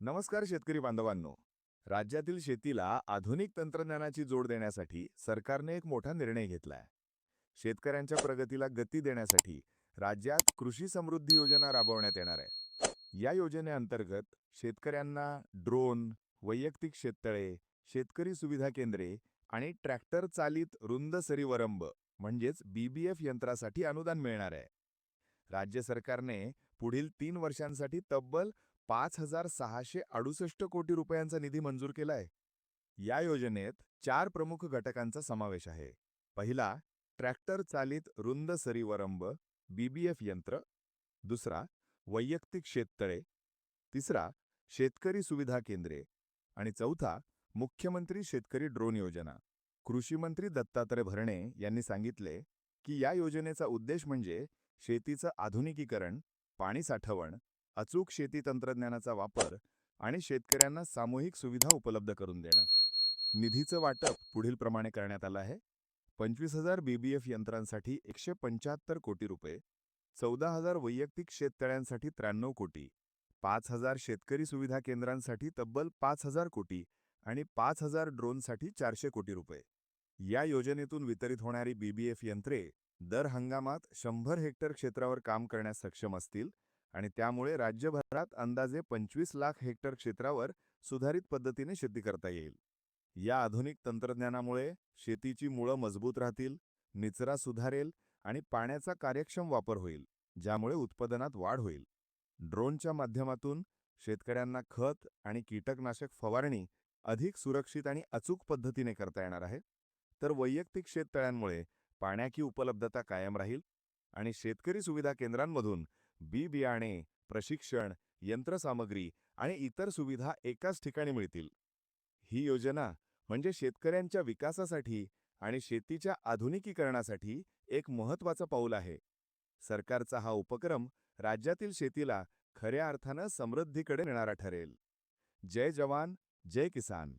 नमस्कार शेतकरी बांधवांनो. राज्यातील शेतीला आधुनिक तंत्रज्ञानाची जोड देण्यासाठी सरकारने एक मोठा निर्णय घेतलाय. शेतकऱ्यांच्या प्रगतीला गती देण्यासाठी राज्यात कृषी समृद्धी योजना राबवण्यात येणार आहे. या योजनेअंतर्गत शेतकऱ्यांना ड्रोन वैयक्तिक शेततळे शेतकरी सुविधा केंद्रे आणि ट्रॅक्टर चालित रुंद सरीवरंब म्हणजेच बीबीएफ यंत्रासाठी अनुदान मिळणार आहे. राज्य सरकारने पुढील तीन वर्षांसाठी तब्बल पाच हजार सहाशे अडुसष्ट कोटी रुपयांचा निधी मंजूर केलाय. या योजनेत चार प्रमुख घटकांचा समावेश आहे. पहिला ट्रॅक्टर चालित रुंद सरीवरंब बीबीएफ यंत्र. दुसरा वैयक्तिक शेततळे. तिसरा शेतकरी सुविधा केंद्रे. आणि चौथा मुख्यमंत्री शेतकरी ड्रोन योजना. कृषी मंत्री दत्तात्रय भरणे यांनी सांगितले की या योजनेचा उद्देश म्हणजे शेतीचं आधुनिकीकरण पाणी साठवण अचूक शेती तंत्रज्ञानाचा वापर आणि शेतकऱ्यांना सामूहिक सुविधा उपलब्ध करून देणं. निधीचं वाटप पुढील प्रमाणे करण्यात आलं आहे. पंचवीस हजार बीबीएफ यंत्रांसाठी एकशे पंच्याहत्तर कोटी रुपये चौदा हजार वैयक्तिक शेततळ्यांसाठी त्र्याण्णव कोटी पाच हजार शेतकरी सुविधा केंद्रांसाठी तब्बल पाच हजार कोटी आणि पाच हजार ड्रोनसाठी चारशे कोटी रुपये. या योजनेतून वितरित होणारी बीबीएफ यंत्रे दर हंगामात शंभर हेक्टर क्षेत्रावर काम करण्यास सक्षम असतील आणि त्यामुळे राज्यभरात अंदाजे पंचवीस लाख हेक्टर क्षेत्रावर सुधारित पद्धतीने शेती करता येईल. या आधुनिक तंत्रज्ञानामुळे शेतीची मुळं मजबूत राहतील निचरा सुधारेल आणि पाण्याचा कार्यक्षम वापर होईल ज्यामुळे उत्पादनात वाढ होईल. ड्रोनच्या माध्यमातून शेतकऱ्यांना खत आणि कीटकनाशक फवारणी अधिक सुरक्षित आणि अचूक पद्धतीने करता येणार आहे. तर वैयक्तिक शेततळ्यांमुळे पाण्याची उपलब्धता कायम राहील आणि शेतकरी सुविधा केंद्रांमधून बी बियाणे प्रशिक्षण यंत्रसामग्री आणि इतर सुविधा एकाच ठिकाणी मिळतील. ही योजना म्हणजे शेतकऱ्यांच्या विकासासाठी आणि शेतीच्या आधुनिकीकरणासाठी एक महत्त्वाचं पाऊल आहे. सरकारचा हा उपक्रम राज्यातील शेतीला खऱ्या अर्थानं समृद्धीकडे नेणारा ठरेल. जय जवान जय किसान.